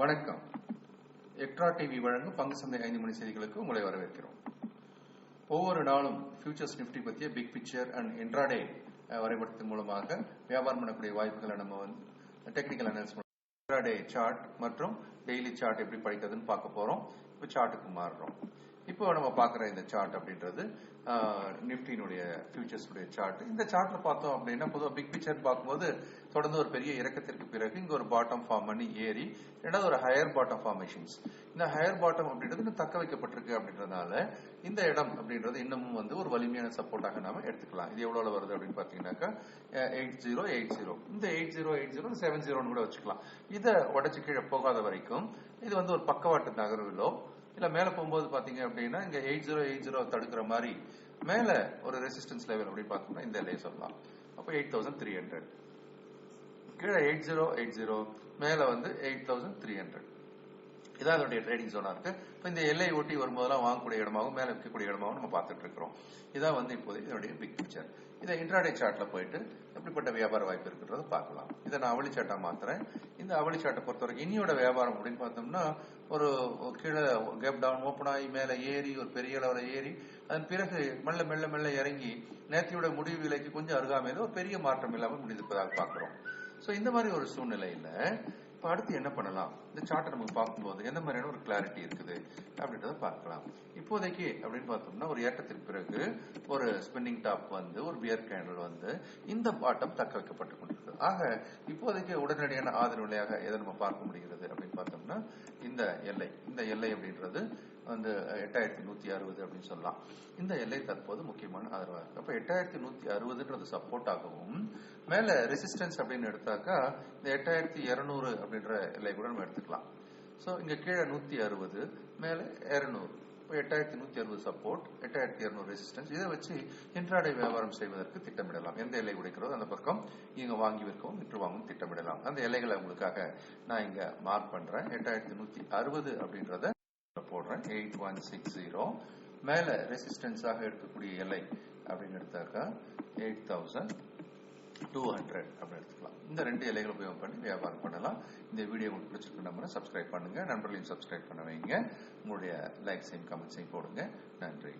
வணக்கம். Extra TV வழங்கும் பங்கு சந்தை ஐந்து மணி செய்திகளுக்கு உங்களை வரவேற்கிறோம். ஒவ்வொரு நாளும் ஃபியூச்சர்ஸ் நிஃப்டி பற்றிய பிக் பிக்சர் அண்ட் இன்ட்ராடே வரைபடத்தின் மூலமாக வியாபாரம் பண்ணக்கூடிய வாய்ப்புகளை நம்ம வந்து டெக்னிக்கல் அனாலிசிஸ் இன்ட்ராடே சார்ட் மற்றும் டெய்லி சார்ட் எப்படி படிக்கிறதுன்னு பார்க்க போறோம். இப்போ சார்ட்டுக்கு மாறுறோம். இப்போ நம்ம பார்க்குற இந்த சார்ட் அப்படின்றது நிப்டினுடைய ஃபியூச்சர்ஸுடைய சார்ட் இந்த சார்ட்ல பார்த்தோம் அப்படின்னா பொதுவாக பிக் பிக்சர் பார்க்கும்போது தொடர்ந்து ஒரு பெரிய இறக்கத்திற்கு பிறகு இங்க ஒரு பாட்டம் ஃபார்ம் பண்ணி ஏறி ரெண்டாவது ஒரு ஹையர் பாட்டம் ஃபார்மேஷன்ஸ் இந்த ஹையர் பாட்டம் அப்படின்றது இன்னும் தக்க வைக்கப்பட்டிருக்கு அப்படின்றதுனால இந்த இடம் அப்படின்றது இன்னமும் வந்து ஒரு வலிமையான சப்போர்ட்டாக நாம எடுத்துக்கலாம். இது எவ்வளவு வருது அப்படின்னு பாத்தீங்கன்னாக்கா எயிட் ஜீரோ எயிட் ஜீரோ. இந்த eight zero eight zero seven ஜீரோன்னு கூட வச்சுக்கலாம். இதை உடச்சு கீழே போகாத வரைக்கும் இது வந்து ஒரு பக்கவாட்டு நகர்விலோ இல்ல மேல போகும்போது பாத்தீங்க அப்படின்னா இங்க எயிட் ஜீரோ எயிட் ஜீரோ தடுக்கிற மாதிரி மேல ஒரு ரெசிஸ்டன்ஸ் லெவல் அப்படின்னு பார்த்தோம்னா இந்த எல்லையை சொல்லலாம். அப்போ எயிட் தௌசண்ட் த்ரீ ஹண்ட்ரட் கீழே எயிட் ஜீரோ எயிட் ஜீரோ மேல வந்து எயிட் தௌசண்ட் த்ரீ ஹண்ட்ரட் இதான் அதனுடைய ட்ரேடிங் ஜோனா இருக்கு. இப்போ இந்த எல்லையை ஒட்டி வரும்போதெல்லாம் வாங்கக்கூடிய இடமாகவும் மேலே விற்கக்கூடிய இடமாகவும் நம்ம பார்த்துட்டு இருக்கிறோம். இதான் வந்து இப்போதைக்கு இதனுடைய பிக் பிக்சர் இதை இன்ட்ராடே சார்ட்ல போயிட்டு எப்படிப்பட்ட வியாபார வாய்ப்பு இருக்கிறத பார்க்கலாம். இதை நான் அவளி சாட்டா மாத்துறேன். இந்த அவளி சாட்டை பொறுத்த வரைக்கும் இனியோட வியாபாரம் அப்படின்னு பார்த்தோம்னா ஒரு கீழே கேப் டவுன் ஓப்பன் ஆகி மேலே ஏறி ஒரு பெரிய அளவில் ஏறி அதன் பிறகு மெல்ல மெல்ல மெல்ல இறங்கி நேர்த்தியோட முடிவு விலைக்கு கொஞ்சம் அருகாமையில ஒரு பெரிய மாற்றம் இல்லாமல் முடிந்திருப்பதாக பார்க்கிறோம். ஸோ இந்த மாதிரி ஒரு சூழ்நிலையில இப்போ அடுத்து என்ன பண்ணலாம்? இந்த சார்ட்டை நமக்கு பார்க்கும்போது எந்த மாதிரியான ஒரு கிளாரிட்டி இருக்குது? அப்படின்றத பார்க்கலாம். இப்போதைக்கு அப்படின்னு பார்த்தோம்னா ஒரு ஏற்றத்திற்கு பிறகு ஒரு ஸ்பின்னிங் டாப் வந்து ஒரு பியர் கேண்டல் வந்து இந்த பாட்டம் தக்க வைக்கப்பட்டு கொண்டிருக்கு ஆக இப்போதைக்கு உடனடியான ஆதரவு நிலையாக எதை நம்ம பார்க்க முடிகிறது அப்படின்னு பார்த்தோம்னா இந்த எல்லை. இந்த எல்லை அப்படின்றது வந்து எட்டாயிரத்தி நூத்தி அறுபது அப்படின்னு சொல்லலாம். இந்த எல்லை தற்போது முக்கியமான ஆதரவாக இருக்கு. அப்ப எட்டாயிரத்தி நூத்தி அறுபதுன்றது சப்போர்ட் ஆகவும் மேல ரெசிஸ்டன்ஸ் அப்படின்னு எடுத்தாக்கா இந்த எட்டாயிரத்தி இருநூறு அப்படின்ற எல்லை கூட நம்ம எடுத்துக்கலாம். ஸோ இங்க கீழே நூத்தி அறுபது மேல இருநூறு. எட்டாயிரத்தி நூத்தி அறுபது சப்போர்ட் எட்டாயிரத்தி இருநூறு ரெசிஸ்டன்ஸ் இதை வச்சு இன்றாடை வியாபாரம் செய்வதற்கு திட்டமிடலாம். எந்த எல்லை உடைக்கிறதோ அந்த பக்கம் இங்க வாங்கி விற்கவும் விற்று வாங்கவும் திட்டமிடலாம். அந்த எல்லைகளை உங்களுக்காக நான் இங்க மார்க் பண்றேன். எட்டாயிரத்தி நூத்தி அறுபது அப்படின்றத போடுறேன். எயிட் ஒன் சிக்ஸ் ஜீரோ மேல ரெசிஸ்டன்ஸாக இருக்கக்கூடிய எல்லை அப்படின்னு எடுத்தாக்கா எயிட் தௌசண்ட் டூ ஹண்ட்ரட் அப்படின்னு எடுத்துக்கலாம். இந்த ரெண்டு எல்லைகள் உபயோகம் பண்ணி வியாபாரம் பண்ணலாம். இந்த வீடியோ உங்களுக்கு பிடிச்சிருக்கு நம்பரை சப்ஸ்கிரைப் பண்ணுங்க. நண்பர்களையும் சப்ஸ்கிரைப் பண்ண வைங்க. உங்களுடைய லைக்ஸையும் கமெண்ட்ஸையும் போடுங்க. நன்றி.